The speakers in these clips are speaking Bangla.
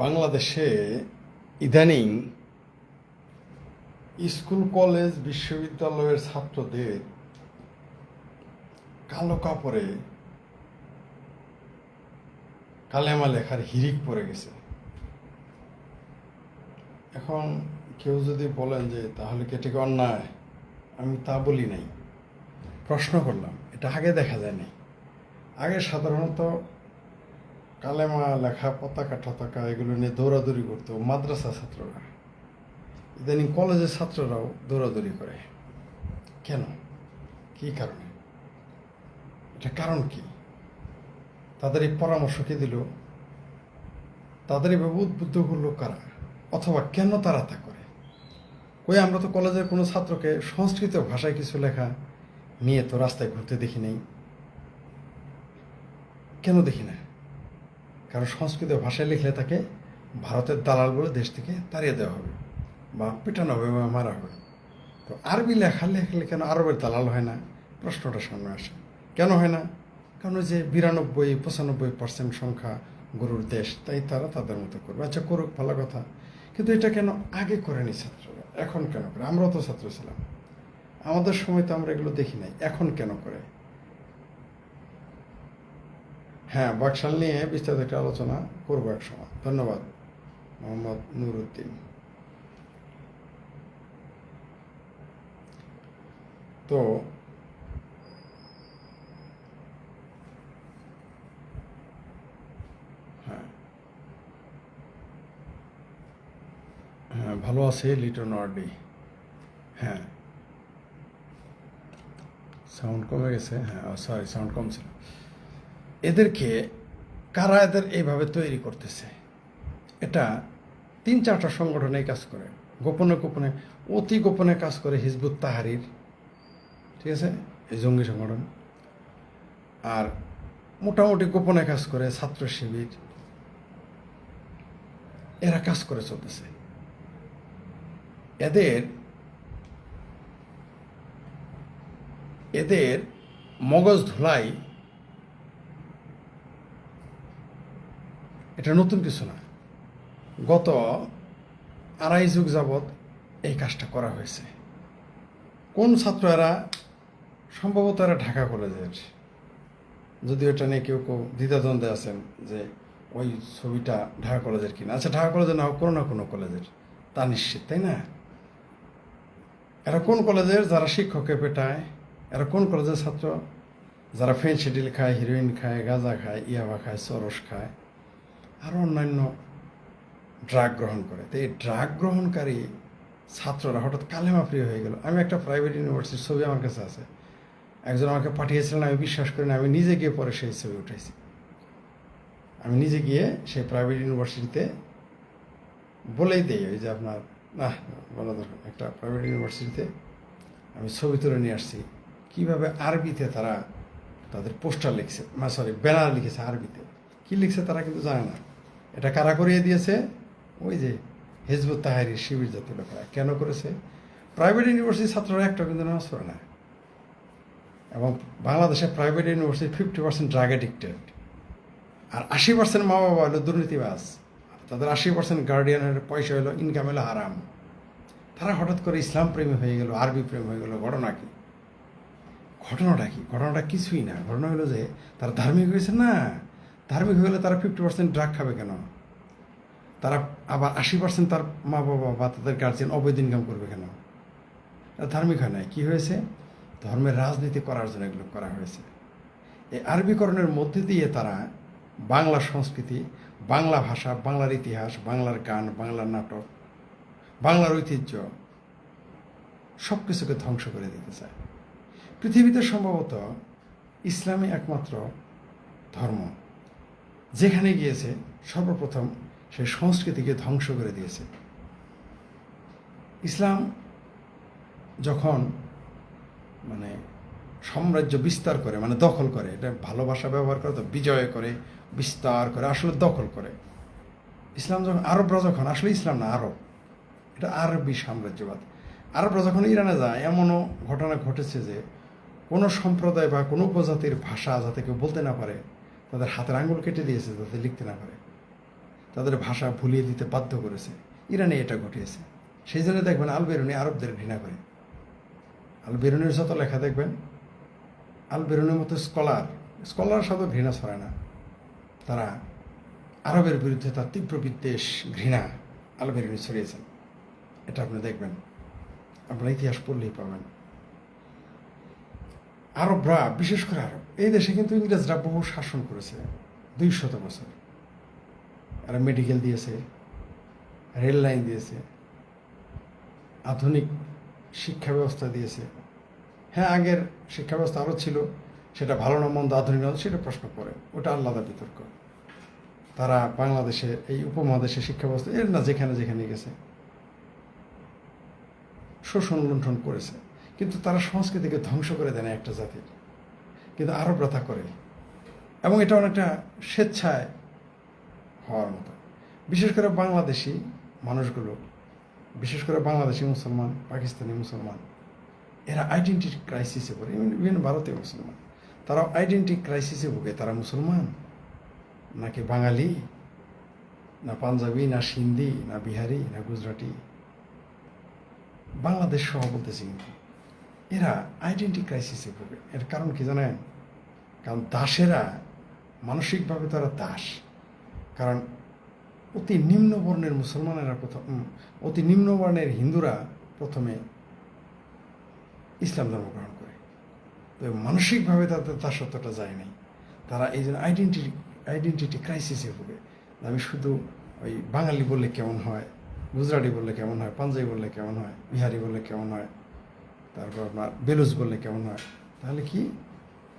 বাংলাদেশে ইদানিং স্কুল, কলেজ, বিশ্ববিদ্যালয়ের ছাত্রদের কালো কাপড়ে কালেমা লেখার হিরিক পড়ে গেছে। এখন কেউ যদি বলেন যে, তাহলে কি এটাকে অন্যায়? আমি তা বলি নাই। প্রশ্ন করলাম, এটা আগে দেখা যায় নাই। আগে সাধারণত কালেমা, লেখা, পতাকা, টতাকা, এগুলো নিয়ে দৌড়াদৌড়ি করতো মাদ্রাসা ছাত্ররা। ইদানিং কলেজের ছাত্ররাও দৌড়াদৌড়ি করে। কেন? কি কারণে? এটা কারণ কি? তাদের এই পরামর্শ কে দিল? তাদের এভাবে উদ্বুদ্ধ করল কারা? অথবা কেন তারা তা করে? কই আমরা তো কলেজের কোনো ছাত্রকে সংস্কৃত ভাষায় কিছু লেখা নিয়ে তো রাস্তায় ঘুরতে দেখি নাই। কেন দেখি না? কারণ সংস্কৃত ভাষায় লিখলে তাকে ভারতের দালাল বলে দেশ থেকে তাড়িয়ে দেওয়া হবে বা পিটানো হবে বা মারা হবে। তো আরবি লেখা লেখলে কেন আরবের দালাল হয় না? প্রশ্নটা সামনে আসে। কেন হয় না? কারণ যে বিরানব্বই, পঁচানব্বই পার্সেন্ট সংখ্যা গরুর দেশ, তাই তারা তাদের মতো করবে। আচ্ছা করুক, ভালো কথা। কিন্তু এটা কেন আগে করেনি ছাত্ররা? এখন কেন করে? আমরাও তো ছাত্র ছিলাম। আমাদের সময় তো আমরা এগুলো দেখি নাই। এখন কেন করে? হ্যাঁ বাকশাল নিয়ে বিস্তারিত একটা আলোচনা করব এক সময়। ধন্যবাদ, মোহাম্মদ নুরুদ্দিন। তো হ্যাঁ। হ্যাঁ ভালো আছে লিটন ওয়ার্ডি। হ্যাঁ। সাউন্ড কমে গেছে হ্যাঁ সরি সাউন্ড কম ছিল এদেরকে কারা এদের এইভাবে তৈরি করতেছে? এটা তিন চারটা সংগঠন এই কাজ করে। গোপনে গোপনে, অতি গোপনে কাজ করে হিজবুত তাহারির। ঠিক আছে? এই জঙ্গি সংগঠন। আর মোটামুটি গোপনে কাজ করে ছাত্র শিবির। এরা কাজ করে চলতেছে। এদের এদের মগজ ধুলাই এটা নতুন কিছু না। গত আড়াই যুগ যাবৎ এই কাজটা করা হয়েছে। কোন ছাত্র এরা সম্ভবত এরা ঢাকা কলেজের। যদি এটা নিয়ে কেউ কেউ দ্বিধাদ্বন্দ্বে আছেন যে ওই ছবিটা ঢাকা কলেজের কিনা। আচ্ছা ঢাকা কলেজের না হোক, কোনো না কোনো কলেজের। তা নিশ্চিত, তাই না? এরা কোন কলেজের? যারা শিক্ষককে পেটায়। এরা কোন কলেজের ছাত্র? যারা ফেন্সিডিল খায়, হিরোইন খায়, গাঁজা খায়, ইয়াবা খায় চরস খায়। আরও অন্যান্য ড্রাগ গ্রহণ করে। তো এই ড্রাগ গ্রহণকারী ছাত্ররা হঠাৎ কালেমা প্রিয় হয়ে গেল। আমি একটা প্রাইভেট ইউনিভার্সিটির ছবি আমার কাছে আছে। একজন আমাকে পাঠিয়েছিলেন, আমি বিশ্বাস করি না, আমি নিজে গিয়ে পরে সেই ছবি উঠেছি আমি নিজে গিয়ে সেই প্রাইভেট ইউনিভার্সিটিতে বলেই দেই, ওই যে আপনার না বলা দরকার একটা প্রাইভেট ইউনিভার্সিটিতে আমি ছবি তুলে নিয়ে আসছি। কীভাবে আরবিতে তারা তাদের পোস্টার লিখছে সরি ব্যানার লিখেছে আরবিতে। কী লিখছে তারা কিন্তু জানে না। এটা কারা করিয়ে দিয়েছে? ওই যে হেজবুত তাহারি শিবির জাতীয় লোকেরা। কেন করেছে? প্রাইভেট ইউনিভার্সিটির ছাত্ররা একটা কিন্তু নামাজ পড়ে না। এবং বাংলাদেশে private university fifty percent drug addicted আর আশি পার্সেন্ট মা বাবা হলো দুর্নীতিবাজ। তাদের আশি পার্সেন্ট গার্ডিয়ানের পয়সা হলো ইনকাম হলো হারাম। তারা হঠাৎ করে ইসলাম প্রেমী হয়ে গেল, আরবি প্রেম হয়ে গেল, ঘটনা কি? ঘটনাটা কি? ঘটনাটা কিছুই না। ঘটনা হলো যে তারা ধার্মিক হয়েছে? না। ধার্মিক গেলে তারা ফিফটি পার্সেন্ট ড্রাগ খাবে কেন? তারা আবার আশি পার্সেন্ট তার মা বাবা বা তাদের গার্জেন অবৈধ ইনকাম করবে কেন? ধার্মিক হয় নাই। কী হয়েছে? ধর্মের রাজনীতি করার জন্য এগুলো করা হয়েছে। এই আরবিকরণের মধ্যে দিয়ে তারা বাংলা সংস্কৃতি, বাংলা ভাষা, বাংলার ইতিহাস, বাংলার গান, বাংলার নাটক, বাংলার ঐতিহ্য সব কিছুকে ধ্বংস করে দিতে চায়। পৃথিবীতে সম্ভবত ইসলামই একমাত্র ধর্ম। যেখানে গিয়েছে সর্বপ্রথম সেই সংস্কৃতিকে ধ্বংস করে দিয়েছে। ইসলাম যখন মানে সাম্রাজ্য বিস্তার করে মানে দখল করে, এটা ভালোবাসা ব্যবহার করে, তো বিজয় করে, বিস্তার করে, আসলে দখল করে। ইসলাম যখন, আরবরা যখন, আসলে ইসলাম না, আরব। এটা আরবি সাম্রাজ্যবাদ। আরবরা যখন ইরানে যায়, এমনও ঘটনা ঘটেছে যে কোনো সম্প্রদায় বা কোনো উপজাতির ভাষা যাতে কেউ বলতে না পারে তাদের হাতের আঙ্গুল কেটে দিয়েছে যাতে লিখতে না পারে। তাদের ভাষা ভুলিয়ে দিতে বাধ্য করেছে। ইরানে এটা ঘটিয়েছে। সেই জন্য দেখবেন আল বেরুনি আরবদের ঘৃণা করে। আল বেরুনির যত লেখা দেখবেন আল বেরুনির মতো স্কলার স্কলার সাথে ঘৃণা ছড়ায় না। তারা আরবের বিরুদ্ধে তার তীব্র বিদ্বেষ, ঘৃণা আল বেরুনি ছড়িয়েছেন। এটা আপনি দেখবেন। আপনারা ইতিহাস পড়লেই পাবেন। আরবরা, বিশেষ করে আরব এই দেশে কিন্তু ইংরেজরা বহু শাসন করেছে, দুই শত বছর। এরা মেডিকেল দিয়েছে রেল লাইন দিয়েছে, আধুনিক শিক্ষা ব্যবস্থা দিয়েছে। হ্যাঁ আগের শিক্ষা ব্যবস্থা আরও ছিল, সেটা ভালো না, মন্দ, আধুনিক না, সেটা প্রশ্ন করে, ওটা আলাদা বিতর্ক। তারা বাংলাদেশে, এই উপমহাদেশে শিক্ষা ব্যবস্থা, এর না যেখানে যেখানে গেছে। শোষণ লুণ্ঠন করেছে। কিন্তু তারা সংস্কৃতিকে ধ্বংস করে দেয় না একটা জাতির। কিন্তু আরবরা তা করে। এবং এটা অনেকটা স্বেচ্ছায় হওয়ার মতো। বিশেষ করে বাংলাদেশি মানুষগুলো, বিশেষ করে বাংলাদেশি মুসলমান, পাকিস্তানি মুসলমান, এরা আইডেন্টি ক্রাইসিসে পড়ে। ইভেন ভারতীয় মুসলমান তারা আইডেন্টি ক্রাইসিসে ভোগে। তারা মুসলমান? নাকি বাঙালি? না পাঞ্জাবি, না সিন্ধি, না বিহারি, না গুজরাটি? বাংলাদেশ সহ বলতেছি কিন্তু। এরা আইডেন্টি ক্রাইসিসে ভোগে। এর কারণ কি জানেন? কারণ দাসেরা মানসিকভাবে তারা দাস। কারণ অতি নিম্ন বর্ণের মুসলমানেরা প্রথম অতি নিম্ন বর্ণের হিন্দুরা প্রথমে ইসলাম ধর্ম গ্রহণ করে। তো মানসিকভাবে তাদের দাসত্বটা যায় নাই। তারা এই জন্য আইডেন্টি আইডেন্টিটি ক্রাইসিসে ভোগে। আমি শুধু ওই বাঙালি বললে কেমন হয়, গুজরাটি বললে কেমন হয়, পাঞ্জাবি বললে কেমন হয়, বিহারি বললে কেমন হয় তারপর আপনার বেলুচ বললে কেমন হয়? তাহলে কি?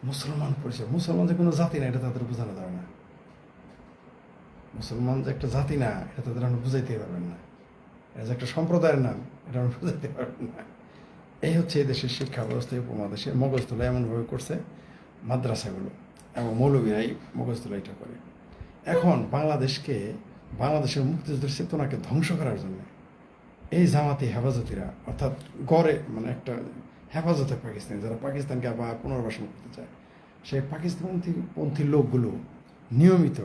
মুসলমান পরিচয়। মুসলমান যে কোনো জাতি না, এটা তাদের বোঝানো যাবে না। মুসলমান যে একটা জাতি না, এটা তাদের আপনি বুঝাইতে পারবেন না। এটা যে একটা সম্প্রদায়ের নাম, এটা আপনি বুঝাইতে পারবেন না। এই হচ্ছে এই দেশের শিক্ষা ব্যবস্থা উপমহাদেশে মগজতলা এমনভাবে করছে, মাদ্রাসাগুলো এবং মৌলবীরাই মগজতলা এটা করে। এখন বাংলাদেশকে, বাংলাদেশের মুক্তিযুদ্ধের চেতনাকে ধ্বংস করার জন্য এই জামাতি হেফাজতিরা, অর্থাৎ গড়ে মানে একটা হেফাজতে পাকিস্তানি, যারা পাকিস্তানকে আবার পুনর্বাসন করতে চায়। সেই পাকিস্তানপন্থী পন্থী লোকগুলো নিয়মিত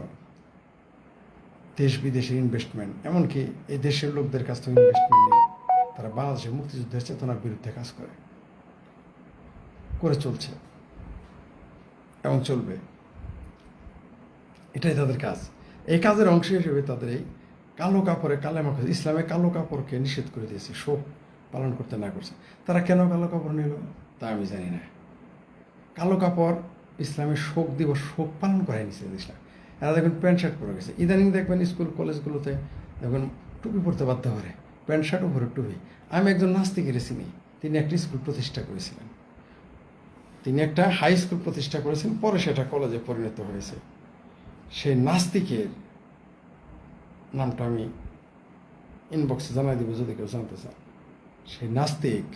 দেশ বিদেশে ইনভেস্টমেন্ট এমনকি এই দেশের লোকদের কাছ থেকে ইনভেস্টমেন্ট নিয়ে তারা বাংলাদেশের মুক্তিযুদ্ধের চেতনার বিরুদ্ধে কাজ করে করে চলছে এবং চলবে। এটাই তাদের কাজ। এই কাজের অংশ হিসেবে তাদের এই কালো কাপড়ে কালেমা খুঁজে ইসলামে কালো কাপড়কে নিষেধ করে দিয়েছে, শোক পালন করতে না করছে। তারা কেন কালো কাপড় নিল? তা আমি জানি না। কালো কাপড় ইসলামের শোক দিবস, শোক পালন করাই নিছে ইসলাম। এরা দেখবেন প্যান্ট শার্ট পরে গেছে। ইদানিং দেখবেন স্কুল, কলেজগুলোতে দেখবেন টুপি পরতে বাধ্য করে। প্যান্ট শার্ট উপরে টুপি। আমি একজন নাস্তিকের চিনি। তিনি একটি স্কুল প্রতিষ্ঠা করেছিলেন। তিনি একটা হাই স্কুল প্রতিষ্ঠা করেছেন। পরে সেটা কলেজে পরিণত হয়েছে। সেই নাস্তিকের নামটা আমি ইনবক্সে জানাই দিব যদি কেউ জানতে চান সেই নাস্তিক।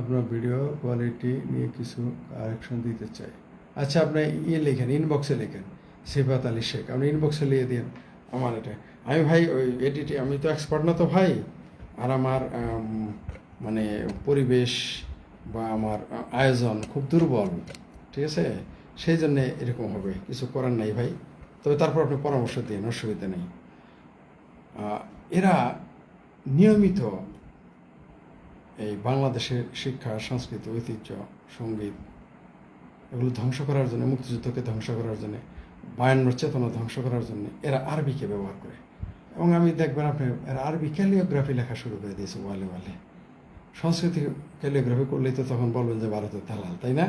আপনার ভিডিও কোয়ালিটি নিয়ে কিছু কারেকশন দিতে চাই। আচ্ছা আপনি ইয়ে লেখেন ইনবক্সে লেখেন, সেফাত আলী শেখ। আপনি ইনবক্সে লিখে দিন আমার এটা। আমি ভাই, ওই এডিটে আমি তো এক্সপার্ট না তো ভাই। আর আমার মানে পরিবেশ বা আমার আয়োজন খুব দুর্বল, ঠিক আছে? সেই জন্যে এরকম হবে। কিছু করার নাই ভাই। তবে তারপর আপনি পরামর্শ দিন, অসুবিধা নেই। এরা নিয়মিত এই বাংলাদেশের শিক্ষা, সংস্কৃতি, ঐতিহ্য, সংগীত এগুলো ধ্বংস করার জন্য, মুক্তিযুদ্ধকে ধ্বংস করার জন্য, বায়ান্নর চেতনা ধ্বংস করার জন্য এরা আরবিকে ব্যবহার করে। এবং আমি দেখবেন আপনি, এরা আরবি ক্যালিওগ্রাফি লেখা শুরু করে দিয়েছে ওয়ালে ওয়ালে। সংস্কৃতি ক্যালিওগ্রাফি করলেই তো তখন বলবেন যে ভারতের দালাল, তাই না?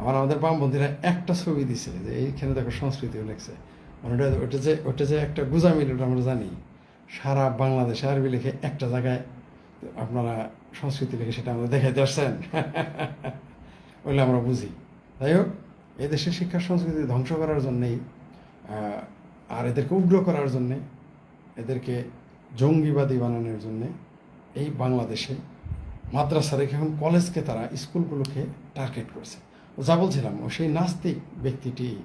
আবার আমাদের বামবন্ধীরা একটা ছবি দিছে যে এইখানে দেখো সংস্কৃতিও লেখছে। মানে ওটা ওটা যে ওটা যে একটা গুজামিল, ওটা আমরা জানি। সারা বাংলাদেশে আরবি লিখে একটা জায়গায় আপনারা সংস্কৃতি লিখে সেটা আমাদের দেখাইতে আসছেন। বলে আমরা বুঝি। যাই হোক এদেশের শিক্ষা সংস্কৃতি ধ্বংস করার জন্যেই আর এদেরকে উগ্র করার জন্যে, এদেরকে জঙ্গিবাদী বানানোর জন্যে এই বাংলাদেশে মাদ্রাসা রেখে এখন কলেজকে তারা স্কুলগুলোকে টার্গেট করছে। যা বলছিলাম সেই নাস্তিক ব্যক্তিটি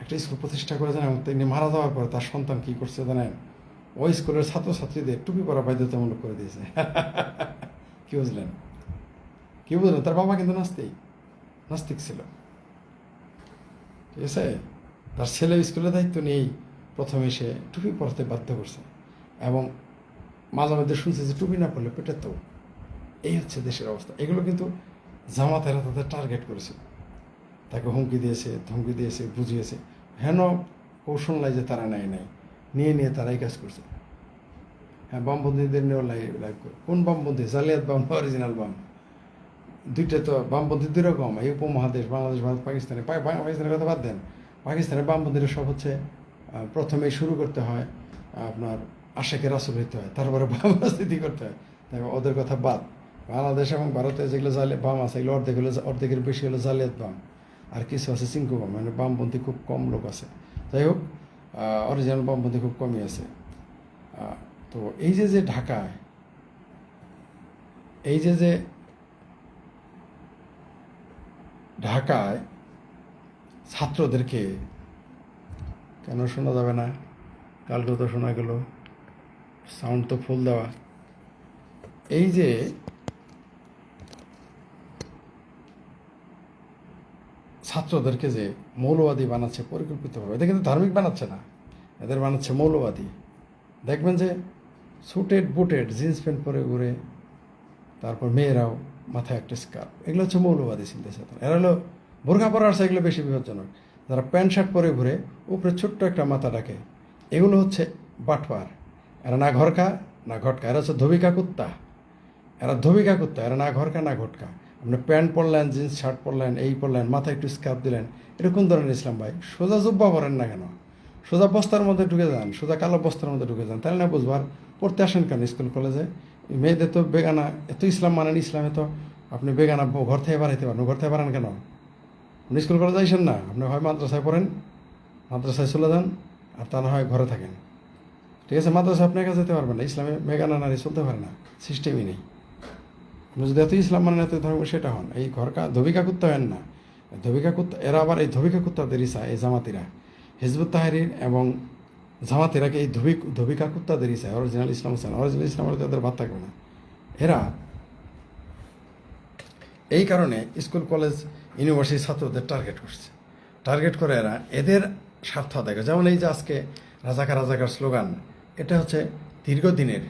একটা স্কুল প্রতিষ্ঠা করে জানেন তিনি মারা যাওয়ার পরে তার সন্তান কি করছে জানেন? ওই স্কুলের ছাত্রছাত্রীদের টুপি পরা বাধ্যতামূলক করে দিয়েছে। কি বুঝলেন? কি বুঝলেন? তার বাবা কিন্তু নাস্তিক নাস্তিক ছিল। ঠিক আছে? তার ছেলে স্কুলের দায়িত্ব নিয়েই প্রথমে সে টুপি পরতে বাধ্য করছে। এবং মাঝে মধ্যে শুনছে যে টুপি না পড়লে পেটের তো এই হচ্ছে দেশের অবস্থা। এগুলো কিন্তু জামাতেরা তাদের টার্গেট করেছে। তাকে হুমকি দিয়েছে, ধমকি দিয়েছে, বুঝিয়েছে। হেন কৌশল নাই যে তারা নেয় নাই। নিয়ে নিয়ে তারাই কাজ করছে। হ্যাঁ বামপন্থীদের নিয়েও লাইভ লাইভ করে। কোন বামপন্থী? জালিয়াত বাম অরিজিনাল বাম। দুইটা তো বামপন্থী দুই রকম এই উপমহাদেশ, বাংলাদেশ, ভারত, পাকিস্তানে। পাকিস্তানের কথা বাদ দেন। পাকিস্তানের বামপন্থীরা সব হচ্ছে প্রথমে শুরু করতে হয় আপনার আশেকে রাসুল হইতে হয়, তারপরে বাম রাজনীতি করতে হয়। তাই ওদের কথা বাদ। বাংলাদেশ এবং ভারতে যেগুলো জালে বাম আছে, এগুলো অর্ধেক হলো অর্ধেকের বেশি হলো জালিয়াত বাম। আর কিছু আছে চিঙ্কু বাম মানে বামপন্থী খুব কম লোক আছে। যাই হোক অরিজিনাল বামপন্থী খুব কমই আছে। তো এই যে যে ঢাকায়, এই যে যে ঢাকায় ছাত্রদেরকে কেন শোনা যাবে না? কালকে তো শোনা গেল। সাউন্ড তো ফুল দেওয়া। এই যে ছাত্রদেরকে যে মৌলবাদী বানাচ্ছে পরিকল্পিতভাবে এদের কিন্তু ধার্মিক বানাচ্ছে না, এদের বানাচ্ছে মৌলবাদী। দেখবেন যে সুটেড বুটেড জিন্স প্যান্ট পরে ঘুরে তারপর মেয়েরাও মাথায় একটা স্কার্ফ এগুলো হচ্ছে মৌলবাদী চিন্তা চেতনা এরা হলো বোরখা পরার এগুলো বেশি বিপজ্জনক। যারা প্যান্ট শার্ট পরে ঘুরে উপরে ছোট্ট একটা মাথা রাখে এগুলো হচ্ছে বাটপার। এরা না ঘরকা, না ঘটকা, এরা হচ্ছে ধবিকা কুত্তা। এরা ধবিকা কুত্তা, এরা না ঘরকা, না ঘটকা। আপনি প্যান্ট পরলেন, জিন্স, শার্ট পরলেন, এই পরলেন মাথায় একটু স্কার্ফ দিলেন এটা কোন ধরনের ইসলাম ভাই। সোজা জুব্বা পরেন না কেন? সোজা বস্তার মধ্যে ঢুকে যান, সোজা কালো বস্তার মধ্যে ঢুকে যান। তাহলে না বুঝবার পড়তে আসেন কেন স্কুল কলেজে মেয়েদের তো বেগানা, এত ইসলাম মানেন ইসলামে তো আপনি বেগানা ঘর থেকে বাড়াইতে পারেন ঘর থেকে বাড়ান কেন? আপনি স্কুল কলেজে আইসেন না, আপনি হয় মাদ্রাসায় পড়েন, মাদ্রাসায় চলে যান, আর তা না হয় ঘরে থাকেন। ঠিক আছে, মাদ্রাসা আপনি একা যেতে পারবেন না, ইসলামে বেগানা নারী চলতে পারে না সিস্টেমই নেই। আপনি যদি এত ইসলাম মানেন, এত ধর্ম, সেটা হন। এই ঘরকা ধবিকা কুত্তা হেন না। ধবিকা কুত্তা এরা আবার এই ধবিকা কুত্তাদের ইসা এই জামাতিরা। হিজবুত তাহারির এবং জামাতিরাকে এই ধবিক ধবিকা কুত্তাদের ইসা অরিজিনাল ইসলাম হোসেন অরিজিনাল ইসলাম তাদের বাদ থাকবে না। এরা এই কারণে স্কুল, কলেজ ইউনিভার্সিটি ছাত্রদের টার্গেট করছে। টার্গেট করে এরা এদের স্বার্থ করে। যেমন এই যে আজকে রাজাকার রাজাকার স্লোগান এটা হচ্ছে দীর্ঘদিনের।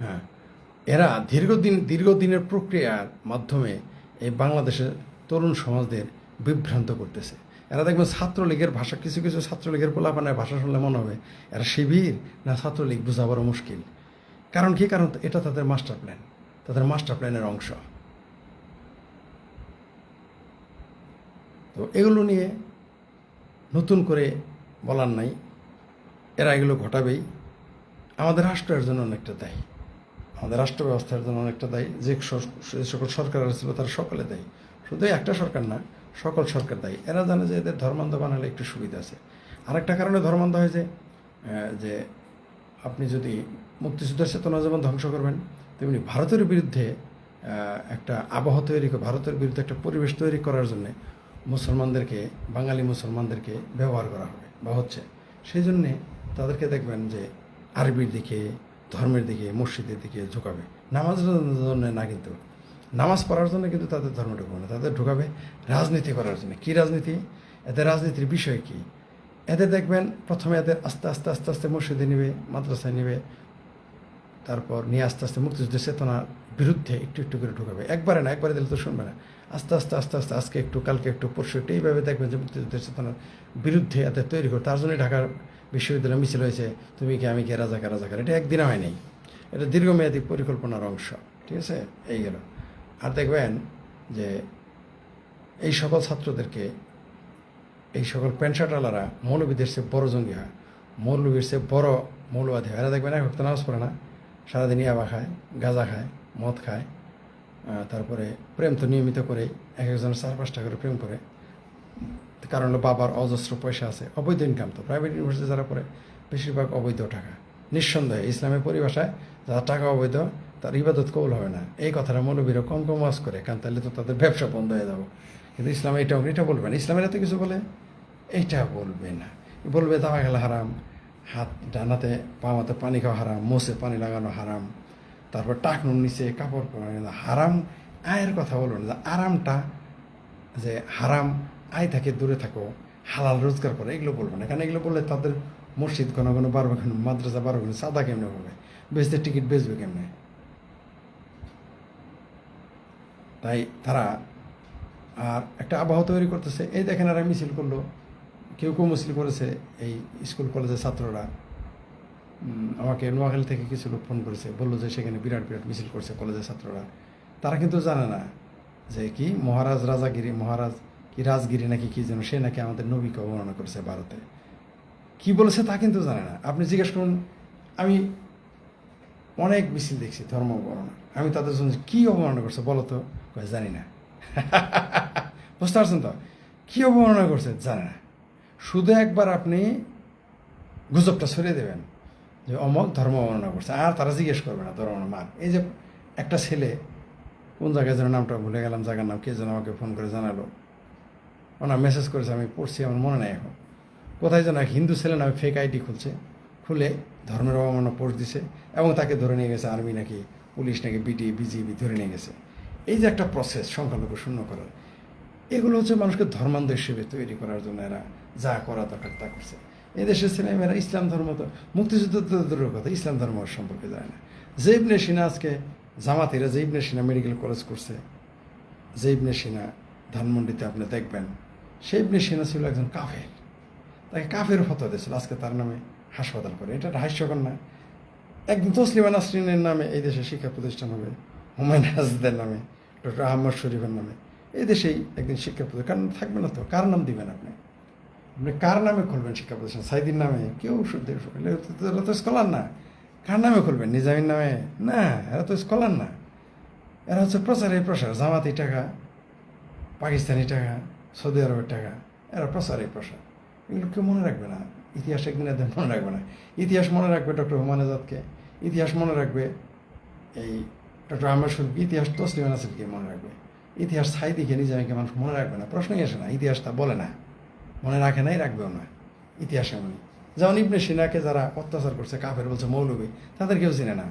হ্যাঁ এরা দীর্ঘদিন, দীর্ঘদিনের প্রক্রিয়ার মাধ্যমে এই বাংলাদেশের তরুণ সমাজদের বিভ্রান্ত করতেছে। এরা দেখবেন ছাত্রলীগের ভাষা, কিছু কিছু ছাত্রলীগের পোলাপানের ভাষা শুনলে মনে হবে, এরা শিবির না ছাত্রলীগ বোঝা বড় মুশকিল। কারণ কি? কারণ এটা তাদের মাস্টার প্ল্যান তাদের মাস্টার প্ল্যানের অংশ। তো এগুলো নিয়ে নতুন করে বলার নাই। এরা এগুলো ঘটাবেই। আমাদের রাষ্ট্রের জন্য অনেকটা দায়ী। আমাদের রাষ্ট্র ব্যবস্থার জন্য অনেকটা দায়ী। যে সকল সরকার ছিল তারা সকলে দায়ী। শুধু একটা সরকার না, সকল সরকার দায়ী। এরা জানে যে এদের ধর্মান্ধ বানালে একটু সুবিধা আছে। আরেকটা কারণে ধর্মান্ধ হয় যে আপনি যদি মুক্তিযুদ্ধের চেতনা যেমন ধ্বংস করবেন, তেমনি ভারতের বিরুদ্ধে একটা আবহাওয়া তৈরি, ভারতের বিরুদ্ধে একটা পরিবেশ তৈরি করার জন্যে মুসলমানদেরকে, বাঙালি মুসলমানদেরকে ব্যবহার করা হবে বা হচ্ছে। সেই জন্যে তাদেরকে দেখবেন যে আরবির দিকে, ধর্মের দিকে, মসজিদের দিকে ঝুঁকাবে। নামাজের জন্য না কিন্তু। নামাজ পড়ার জন্য কিন্তু তাদের ধর্ম ঢুকবে না। তাদের ঢুকাবে রাজনীতি করার জন্য। কী রাজনীতি? এদের রাজনীতির বিষয় কী? এদের দেখবেন প্রথমে এদের আস্তে আস্তে আস্তে আস্তে মসজিদে নেবে, মাদ্রাসায় নেবে, তারপর নিয়ে আস্তে আস্তে মুক্তিযুদ্ধের চেতনার বিরুদ্ধে একটু একটু করে ঢুকাবে। একবারে না, একবারে দিলে তো শুনবে না। আস্তে আস্তে আস্তে আস্তে, আজকে একটু, কালকে একটু, পরশু একটু এইভাবে দেখবেন যে মুক্তিযুদ্ধের চেতনার বিরুদ্ধে এদের তৈরি করে। তার জন্যই ঢাকার বিশ্ববিদ্যালয় মিছিল হয়েছে, তুমি কি, আমি কে, রাজাকার রাজাকার? এটা একদিনে হয় নাই। এটা দীর্ঘমেয়াদী পরিকল্পনার অংশ। ঠিক আছে? এই গেল। আর দেখবেন যে এই সকল ছাত্রদেরকে, এই সকল পেনশাটালারা মৌলবীদের চেয়ে বড় জঙ্গি হয়। মৌলবীর চেয়ে বড় মৌলবাদী হয়। এরা দেখবেন এক ভক্ত নামাজ পড়ে না। সারাদিন ইয়াবা খায়, গাঁজা খায়। মদ খায় তারপরে প্রেম তো নিয়মিত করে, এক একজনের চার পাঁচটা করে প্রেম করে। কারণ বাবার অজস্র পয়সা আছে, অবৈধ ইনকাম তো। প্রাইভেট ইউনিভার্সিটি যারা পড়ে, বেশিরভাগ অবৈধ টাকা। নিঃসন্দেহে ইসলামের পরিভাষায় যারা টাকা অবৈধ, তার ইবাদত কৌল হবে না। এই কথাটা মৌলবীরা কম কম ওয়াজ করে, কারণ তাহলে তো তাদের ব্যবসা বন্ধ হয়ে যাব। কিন্তু ইসলাম এইটা এটা বলবে না। ইসলামের এত কিছু বলে, এইটা বলবে না। বলবে দাওয়া খেলা হারাম, হাত ডানাতে পামাতে পানি খাওয়া হারাম মোসে পানি লাগানো হারাম। তারপর টাকনুর নিচে কাপড় পরা হারাম আয়ের কথা বলুন যে আরামটা যে হারাম আয় থাকে দূরে থাকো, হালাল রোজগার করে, এগুলো বলব না। কারণ এগুলো বললে তাদের মসজিদ কোনো কোনো বারো কেন মাদ্রাসা বারো কেন সাদা কেমনে হবে? বেচতে টিকিট বেচবে কেমনে? তাই তারা আর একটা আবহাওয়া তৈরি করতেছে। এই দেখেন আর মিছিল করল। কেউ কেউ মিছিল করেছে এই স্কুল কলেজের ছাত্ররা। আমাকে নোয়াখালী থেকে কিছু লোক ফোন করেছে, বলল যে সেখানে বিরাট বিরাট মিছিল করছে কলেজের ছাত্ররা। তারা কিন্তু জানে না যে কি মহারাজ রাজাগিরি, মহারাজ কি রাজগিরি নাকি কি যেন, সে নাকি আমাদের নবীকে অবমাননা করেছে ভারতে। কি বলেছে তা কিন্তু জানে না। আপনি জিজ্ঞেস করুন, আমি অনেক মিছিল দেখছি ধর্ম অবমাননা। আমি তাদের জন্য কি অবমাননা করছে বলো তো? জানি না। বুঝতে পারছেন তো? কি অবমাননা করছে জানে না। শুধু একবার আপনি গুজবটা ছড়িয়ে দেবেন। যে অমক ধর্ম অবমাননা করছে, আর তারা জিজ্ঞেস করবে না ধর্ম মান এই যে একটা ছেলে, কোন জায়গায় যেন নামটা ভুলে গেলাম, জায়গার নাম কে যেন আমাকে ফোন করে জানালো। ওনার মেসেজ করেছে, আমি পড়ছি, আমার মনে নেই এখন। কোথায় যেন হিন্দু ছেলে নামে ফেক আইডি খুলছে, খুলে ধর্মের অবমাননা পোস্ট দিছে এবং তাকে ধরে নিয়ে গেছে আর্মি নাকি পুলিশ নাকি বিটি বিজিবি ধরে নিয়ে গেছে। এই যে একটা প্রসেস সংখ্যালঘু শূন্য করার। এগুলো হচ্ছে মানুষকে ধর্মান্ধ হিসেবে তৈরি করার জন্য এরা যা করা দরকার তা করছে। এই দেশের ছেলেমেয়েরা ইসলাম ধর্ম তো, মুক্তিযুদ্ধ কথা, ইসলাম ধর্ম সম্পর্কে জানে না। জেবনে সিনা আজকে জামাতিরা জেবনে সিনা মেডিকেল কলেজ করছে। জেবনে সিনা ধানমন্ডিতে আপনি দেখবেন সেই ইবনে সিনা ছিল একজন কাফের। তাকে কাফের ফতো দিয়েছিল, আজকে তার নামে হাসপাতাল করে। এটা হাস্যকর না। একদিন তসলিমা নাসরিনের নামে এই দেশে শিক্ষা প্রতিষ্ঠান হবে, হুমায়ুন হাজদের নামে, ডক্টর আহমদ শরীফের নামে। এই দেশেই একদিন শিক্ষা প্রতিষ্ঠান, কারণ থাকবে না তো, কার নাম দিবেন আপনি? আপনি কার নামে খুলবেন শিক্ষা প্রতিষ্ঠান? সাইদির নামে? কেউ এরা তো স্কলার না। কার নামে খুলবেন? নিজামীর নামে? না, এরা তো স্কলার না। এরা হচ্ছে প্রচারে প্রসার। জামাতি টাকা, পাকিস্তানি টাকা, সৌদি আরবের টাকা, এরা প্রসারে প্রসার। এগুলো কেউ মনে রাখবে না। ইতিহাস একদিন এদের মনে রাখবে না। ইতিহাস মনে রাখবে ডক্টর হুমান আজাদকে। ইতিহাস মনে রাখবে এই ডক্টর আহমদ শরীফ ইতিহাস তসলিম নাসিরকে মনে রাখবে। ইতিহাস সাইদিকে, নিজামীকে মানুষ মনে রাখবে না। প্রশ্নই আসে না। ইতিহাস তা বলে না। মনে রাখে নাই, রাখবেও না। ইতিহাস এমনই। যেমন ইবনে সিনাকে যারা অত্যাচার করছে, কাফের বলছে মৌলবী তাদের কেউ চিনে না।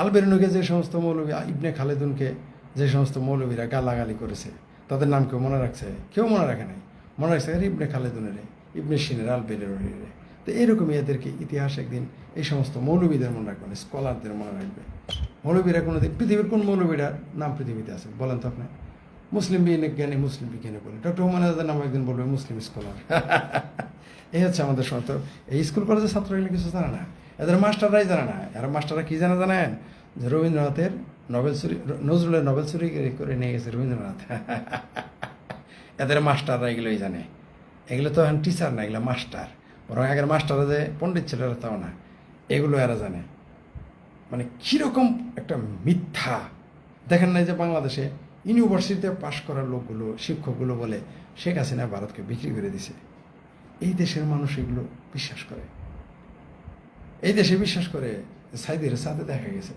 আলবেরনুকে যে সমস্ত মৌলবী, ইবনে খালেদুনকে যে সমস্ত মৌলবীরা গালাগালি করেছে, তাদের নাম কেউ মনে রাখছে? কেউ মনে রাখে নাই। মনে রাখছে ইবনে খালেদুনের, ইবনে সিনের আলবেরের তো এইরকমই এদেরকে ইতিহাস একদিন এই সমস্ত মৌলবীদের মনে রাখবে না স্কলারদের মনে রাখবে মৌলবীরা কোনো দিন পৃথিবীর কোন মৌলবীরা নাম পৃথিবীতে আছে, বলেন তো আপনি। মুসলিম বিজ্ঞানী মুসলিম বিজ্ঞানী বলে ডক্টর হুমান আজাদের নাম একদিন বলবে, মুসলিম স্কলার এই হচ্ছে আমাদের সময় তো এই স্কুল কলেজের ছাত্র এগুলো কিছু জানে না। এদের মাস্টাররাই জানে না। এরা মাস্টাররা কি জানে জানেন? যে রবীন্দ্রনাথের নোবেল চুরি, নজরুলের নোবেল চুরি করে নিয়ে গেছে রবীন্দ্রনাথ। এদের মাস্টাররা এগুলোই জানে। এগুলো তো এখন টিচার না, এগুলো মাস্টার বরং আগের মাস্টাররা যে পণ্ডিত ছিল তাও না। এগুলো এরা জানে। মানে কীরকম একটা মিথ্যা। দেখেন না যে বাংলাদেশে ইউনিভার্সিটিতে পাশ করা লোকগুলো, শিক্ষকগুলো বলে, শেখ হাসিনা ভারতকে বিক্রি করে দিছে। এই দেশের মানুষ এগুলো বিশ্বাস করে। এই দেশে বিশ্বাস করে সাইদের সাথে দেখা গেছে,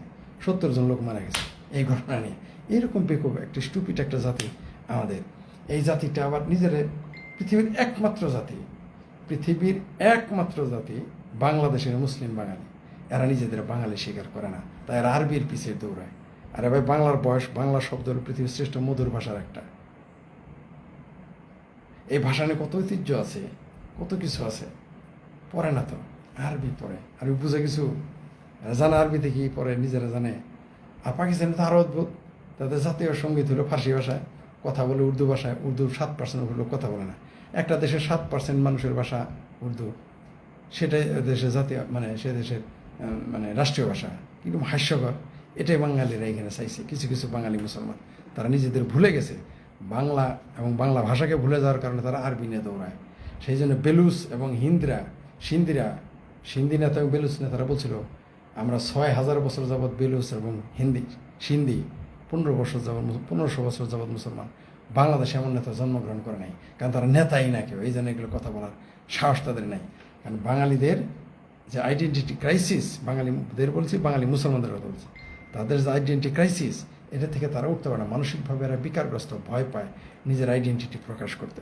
সত্তর জন লোক মারা গেছে এই ঘটনা নিয়ে। এইরকম বেকুব একটা স্টুপিট একটা জাতি আমাদের। এই জাতিটা আবার নিজের পৃথিবীর একমাত্র জাতি। পৃথিবীর একমাত্র জাতি বাংলাদেশের মুসলিম বাঙালি। এরা নিজেদের বাঙালি স্বীকার করে না। তাই এরা আরবির পিছিয়ে দৌড়ায়। আর ভাই, বাংলার বয়স, বাংলা শব্দ হলো পৃথিবীর শ্রেষ্ঠ মধুর ভাষার একটা। এই ভাষা নিয়ে কত ঐতিহ্য আছে, কত কিছু আছে। পড়ে না তো, আরবি পড়ে। আরবি বুঝে কিছু? জানে আরবিতে কি পড়ে, নিজেরা জানে। আর পাকিস্তানে তো আরও অদ্ভুত। তাদের জাতীয় সংগীত হলো ফার্সি ভাষায়। কথা বলে উর্দু ভাষায়, উর্দু সাত পার্সেন্ট লোক কথা বলে না। একটা দেশের সাত পার্সেন্ট মানুষের ভাষা উর্দু। সেটাই দেশের জাতীয় মানে সে দেশের মানে রাষ্ট্রীয় ভাষা। কিন্তু হাস্যকর। এটাই বাঙালিরা এখানে চাইছে, কিছু কিছু বাঙালি মুসলমান। তারা নিজেদের ভুলে গেছে। বাংলা এবং বাংলা ভাষাকে ভুলে যাওয়ার কারণে তারা আরবি নিয়ে দৌড়ায়। সেই জন্য বেলুস এবং হিন্দিরা, সিন্দিরা, সিন্ধি নেতা এবং বেলুস নেতারা বলছিল, আমরা ছয় হাজার বছর যাবৎ বেলুস এবং হিন্দি, সিন্ধি, পনেরো বছর যাবৎ পনেরোশো বছর যাবৎ মুসলমান। বাংলাদেশে এমন নেতা জন্মগ্রহণ করে নাই। কারণ তারা নেতাই না কেউ। এই জন্য এগুলো কথা বলার সাহস তাদের নাই। কারণ বাঙালিদের যে আইডেন্টিটি ক্রাইসিস বাঙালিদের বলছি, বাঙালি মুসলমানদের কথা বলছি। তাদের যে আইডেন্টি ক্রাইসিস এটা থেকে তারা উঠতে পারে না। মানসিকভাবে এরা বিকারগ্রস্ত, ভয় পায় নিজের আইডেন্টিটি প্রকাশ করতে।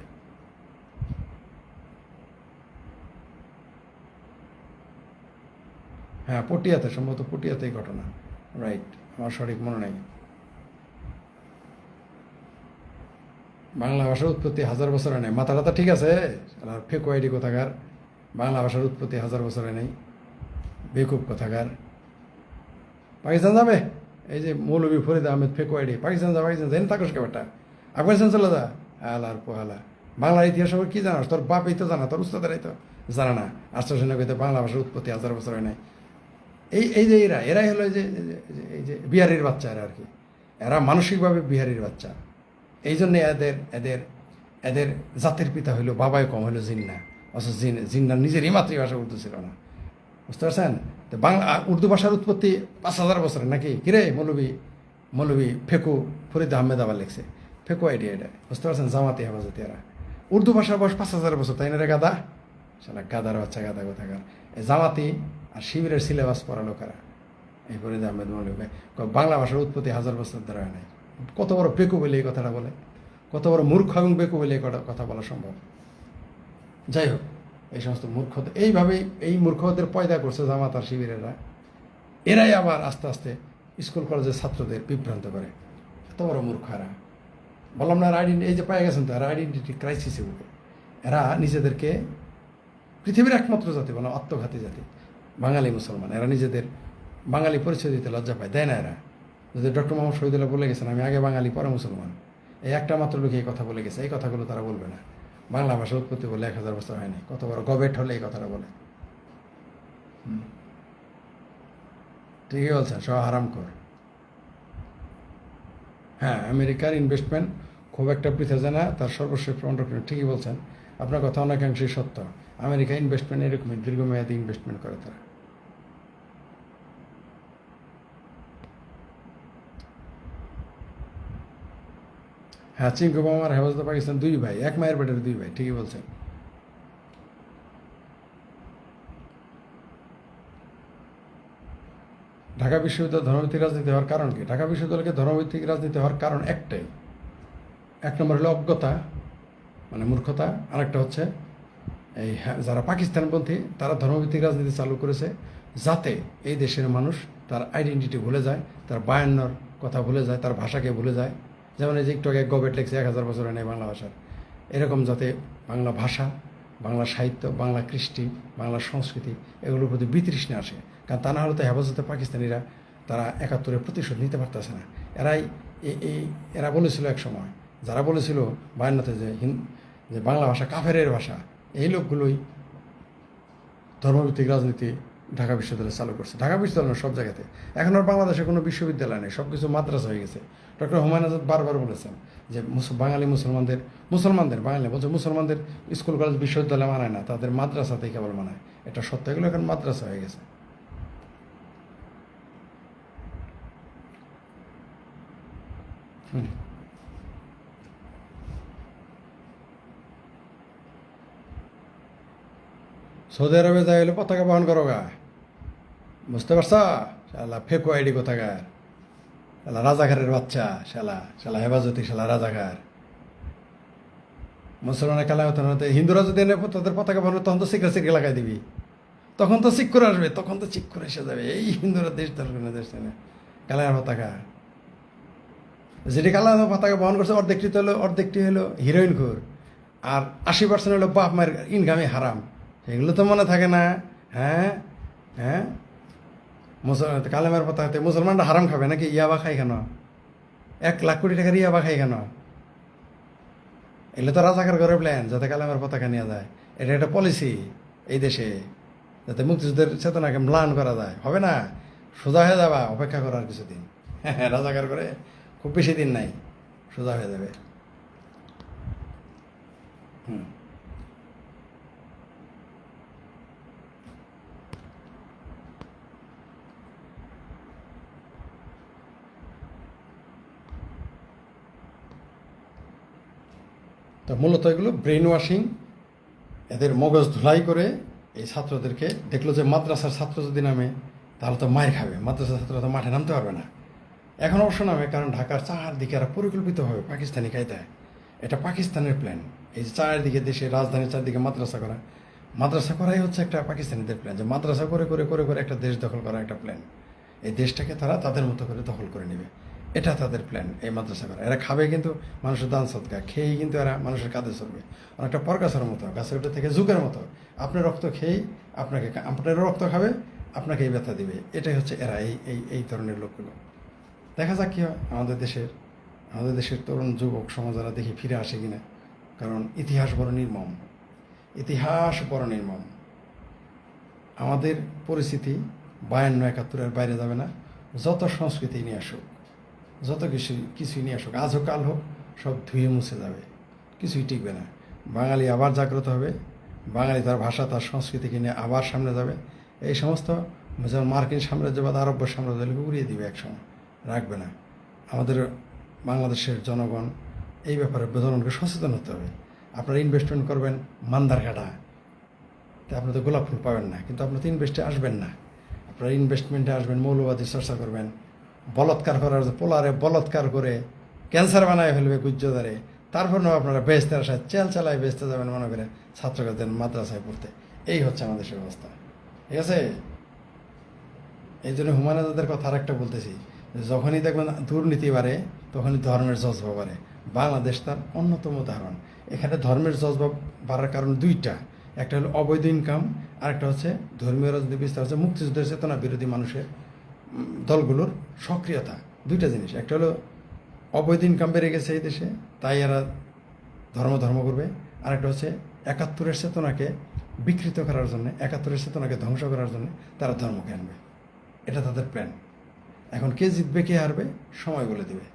হ্যাঁ পটিয়াতে, সম্ভবত পটিয়াতেই ঘটনা। রাইট আমার সঠিক মনে নেই। বাংলা ভাষার উৎপত্তি হাজার বছরে নেই। মাথা টাথা ঠিক আছে? ফেকো আইডি কোথাকার? বাংলা ভাষার উৎপত্তি হাজার বছরে নেই। বেকুব কোথাকার? পাকিস্তান যাবে? এই যে মৌলবী ফরিদ আহমেদ ফেকো আইডি পাকিস্তান যা পাকিস্তান জেনে থাকোস কে বেটা? আফগানিস্তান চলে যা। আলার পোহালা। বাংলার ইতিহাস সবার কি জানাস? তোর বাপ এই তো জানা, তোর উস্তাদারাই তো জানা না। আশ্বাসনা কইতে বাংলা ভাষার উৎপত্তি হাজার বছর হয় নাই। এই এই যে এরা, এরাই হলো যে, এই যে- বিহারির বাচ্চা এরা আর কি। এরা মানসিকভাবে বিহারির বাচ্চা। এই জন্যে এদের এদের এদের জাতির পিতা হইল, বাবাই কম হইল জিন্না। অথচ জিন জিন্নার নিজেরই মাতৃভাষা উর্দু ছিল না। বুঝতে পারছেন? বাংলা উর্দু ভাষার উৎপত্তি পাঁচ হাজার বছরের নাকি? কিরে মৌলবী মৌলবী ফেকু ফরিদ আহমেদ আবার লিখছে। ফেকু আইডিয়া এটা, বুঝতে পারছেন? জামাতি হেফাজতি এরা। উর্দু ভাষার বয়স পাঁচ হাজার বছর, তাই না রে গাদা? সেটা গাদার বাচ্চা, গাদা কোথাকার। এই জামাতি আর শিবিরের সিলেবাস পড়া লোকেরা। এই ফরিদ আহমেদ মৌলবী বাংলা ভাষার উৎপত্তি হাজার বছর ধরে হয় নাই। কত বড় পেকু বলে এই কথাটা বলে? কত বড় মূর্খ এবং বেকু বলে এই কথা বলা সম্ভব? যাই হোক। এই সমস্ত মূর্খ এইভাবেই এই মূর্খদের পয়দা করছে জামাত আর শিবিরেরা। এরাই আবার আস্তে আস্তে স্কুল কলেজের ছাত্রদের বিভ্রান্ত করে। এত বড় মূর্খ এরা। বললাম না আইডেন্টি এই যে পায়ে গেছেন তো, এরা আইডেন্টিটি ক্রাইসিসে উঠে এরা নিজেদেরকে পৃথিবীর একমাত্র জাতি বলো আত্মঘাতী জাতি, বাঙালি মুসলমান। এরা নিজেদের বাঙালি পরিচয় দিতে লজ্জা পায়। দেয় না এরা। যদি ডক্টর মোহাম্মদ শহীদুল্লাহ বলে গেছেন, আমি আগে বাঙালি, পরে মুসলমান। এই একটা মাত্র লোকে এই কথা বলে গেছে। এই কথাগুলো তারা বলবে না। বাংলা ভাষা উৎপত্তি বলে এক হাজার বছর হয়নি। কত বড় গবেট হলে এই কথাটা বলে। ঠিকই বলছেন সব হারাম কর। হ্যাঁ আমেরিকার ইনভেস্টমেন্ট খুব একটা পৃথা না, তার সর্বশেষ প্রমাণ ঠিকই বলছেন। আপনার কথা অনেকাংশেই সত্য। আমেরিকা ইনভেস্টমেন্ট এরকমই দীর্ঘমেয়াদী ইনভেস্টমেন্ট করে তারা। হ্যাঁ চিঙ্কু বামার হেফাজত পাকিস্তান দুই ভাই, এক মায়ের পেটের দুই ভাই, ঠিকই বলছেন। ঢাকা বিশ্ববিদ্যালয় ধর্মভিত্তিক রাজনীতি হওয়ার কারণ কি? ঢাকা বিশ্ববিদ্যালয়কে ধর্মভিত্তিক রাজনীতি হওয়ার কারণ একটাই। এক নম্বর হলো অজ্ঞতা মানে মূর্খতা। আরেকটা হচ্ছে এই যারা পাকিস্তানপন্থী, তারা ধর্মভিত্তিক রাজনীতি চালু করেছে যাতে এই দেশের মানুষ তার আইডেন্টিটি ভুলে যায়, তার বায়ান্নর কথা ভুলে যায়, তার ভাষাকে ভুলে যায়। যেমন এই আগে গবেট লেগছে এক হাজার বছরে নেই বাংলা ভাষার। এরকম যাতে বাংলা ভাষা, বাংলা সাহিত্য, বাংলা কৃষ্টি, বাংলা সংস্কৃতি এগুলোর প্রতি বিতৃষ্ণা আসে। কারণ তা না হলে তো হেফাজতে পাকিস্তানিরা তারা একাত্তরের প্রতিশোধ নিতে পারতেছে না। এরাই এই এরা বলেছিল এক সময়, যারা বলেছিল বায়ান্নতে যে যে বাংলা ভাষা কাফেরের ভাষা, এই লোকগুলোই ধর্মভিত্তিক রাজনীতি ঢাকা বিশ্ববিদ্যালয় চালু করছে। ঢাকা বিশ্ববিদ্যালয় সব জায়গাতে। এখন আর বাংলাদেশে কোনো বিশ্ববিদ্যালয় নেই সব কিছু মাদ্রাসা হয়ে গেছে। ডক্টর হুমায়ুন আজাদ বারবার বলেছেন যে বাঙালি মুসলমানদের মুসলমানদের, বাঙালি বলছে মুসলমানদের স্কুল, কলেজ, বিশ্ববিদ্যালয় মানায় না, তাদের মাদ্রাসাতেই কেবল মানায়। এটা সত্য, এগুলো এখন মাদ্রাসা হয়ে গেছে। সৌদি আরবে যাই হলে পতাকা বহন করো গা। বুঝতে পারছা? আল্লাহ ফেকু আইডি কোথাকার? শালা রাজাঘারের বাচ্চা, শালা শালা হেফাজতি, শালা রাজাঘার। মুসলমানের খেলা হতো না হিন্দুরা যদি এনে তাদের পতাকা বহন তখন তো শিখরা শিখরে লাগাই দিবি। তখন তো চিক করে আসবে, তখন তো চিক করে এসে যাবে। এই হিন্দুরা দেশ ধরবে না দেশ কালার পতাকা। যেটি কালা পতাকা বহন করছে অর্ধেকটি তো হলো অর্ধেকটি হলো হিরোইন ঘুর। আর আশি পার্সেন্ট হলো বাপ মায়ের ইনকামে হারাম। এগুলো তো মনে থাকে না। হ্যাঁ? হ্যাঁ? মুসলমান কালেমার পতাকাতে মুসলমানরা হারাম খাবে নাকি? ইয়াবা খাই কেন? এক লাখ কোটি টাকার ইয়াবা খাই কেন? এগুলো তো রাজাকার ঘরের প্ল্যান যাতে কালেমার পতাকা নেওয়া যায়। এটা একটা পলিসি এই দেশে, যাতে মুক্তিযুদ্ধের চেতনাকে ম্লান করা যায়। হবে না? সোজা হয়ে যাবা, অপেক্ষা করার কিছুদিন। হ্যাঁ রাজাকার করে খুব বেশি দিন নাই। সোজা হয়ে যাবে। হুম। তা মূলত এগুলো ব্রেন ওয়াশিং এদের মগজ ধুলাই করে এই ছাত্রদেরকে দেখল যে মাদ্রাসার ছাত্র যদি নামে, তাহলে তো মায়ের খাবে। মাদ্রাসার ছাত্র তো মাঠে নামতে পারবে না। এখন অবশ্য নামে, কারণ ঢাকার চারদিকে এরা পরিকল্পিতভাবে পাকিস্তানি কায়দায় এটা পাকিস্তানের প্ল্যান এই যে চারদিকে দেশে রাজধানীর চারদিকে মাদ্রাসা করা। মাদ্রাসা করাই হচ্ছে একটা পাকিস্তানিদের প্ল্যান যে মাদ্রাসা করে করে করে করে একটা দেশ দখল করা একটা প্ল্যান এই দেশটাকে তারা তাদের মতো করে দখল করে নেবে। এটা তাদের প্ল্যান এই মাদ্রাসা করা। এরা খাবে কিন্তু মানুষের দান সৎকা খেয়েই কিন্তু এরা মানুষের কাঁধে চলবে অনেকটা পরগাছার মতো, গাছের উঠে থেকে যুগের মতো। আপনার রক্ত খেয়েই আপনাকে আপনার রক্ত খাবে, আপনাকে এই ব্যথা দিবে। এটাই হচ্ছে এরা, এই এই এই ধরনের লোকগুলো। দেখা যাক কী হয়, আমাদের দেশের আমাদের দেশের তরুণ যুবক সমাজেরা দেখি ফিরে আসে কিনা। কারণ ইতিহাস বড় নির্মম। ইতিহাস বড় নির্মম। আমাদের পরিস্থিতি বায়ান্ন একাত্তরের বাইরে যাবে না। যত সংস্কৃতি নিয়ে আসুক যত কিছু, কিছুই নিয়ে আসুক। আজ হোক কাল হোক, সব ধুয়ে মুছে যাবে। কিছুই টিকবে না। বাঙালি আবার জাগ্রত হবে। বাঙালি তার ভাষা, তার সংস্কৃতিকে নিয়ে আবার সামনে যাবে। এই সমস্ত যেমন মার্কিন সাম্রাজ্যবাদ আরব্য সাম্রাজ্যকে উড়িয়ে দিবে একসময়। রাখবে না। আমাদের বাংলাদেশের জনগণ এই ব্যাপারে জনগণকে সচেতন হতে হবে। আপনারা ইনভেস্টমেন্ট করবেন মান্দারঘাটা। তা আপনি তো গোলাপ ফুল পাবেন না, কিন্তু আপনি তো ইনভেস্টে আসবেন না। আপনারা ইনভেস্টমেন্টে আসবেন, মৌলবাদী চর্চা করবেন। বলৎকার করার পোলারে বলৎকার করে, ক্যান্সার বানায় ফেলবে গুজ্জদারে। তারপর না আপনারা বেচতে আসায় চেল চালায় বেচতে যাবেন, মনে করে ছাত্রছাত্রীদের মাদ্রাসায় পড়তে। এই হচ্ছে আমাদের দেশের অবস্থা। ঠিক আছে? এই জন্য হুমায়ুনাদের কথা আরেকটা বলতেছি। যখনই দেখবেন দুর্নীতি বাড়ে, তখনই ধর্মের জজবা বাড়ে। বাংলাদেশ তার অন্যতম উদাহরণ। এখানে ধর্মের জজবা বাড়ার কারণ দুইটা। একটা হলো অবৈধ ইনকাম আর একটা হচ্ছে ধর্মীয় রাজনীতি, বিস্তার হচ্ছে মুক্তিযুদ্ধের চেতনা বিরোধী মানুষের দলগুলোর সক্রিয়তা। দুইটা জিনিস। একটা হলো, অবৈধ ইনকাম বেড়ে গেছে এই দেশে, তাই এরা ধর্ম ধর্ম করবে। আরেকটা হচ্ছে, একাত্তরের চেতনাকে বিকৃত করার জন্য, একাত্তরের চেতনাকে ধ্বংস করার জন্য তারা ধর্মকে আনবে। এটা তাদের প্ল্যান এখন কে জিতবে, কে হারবে, সময় বলে দেবে।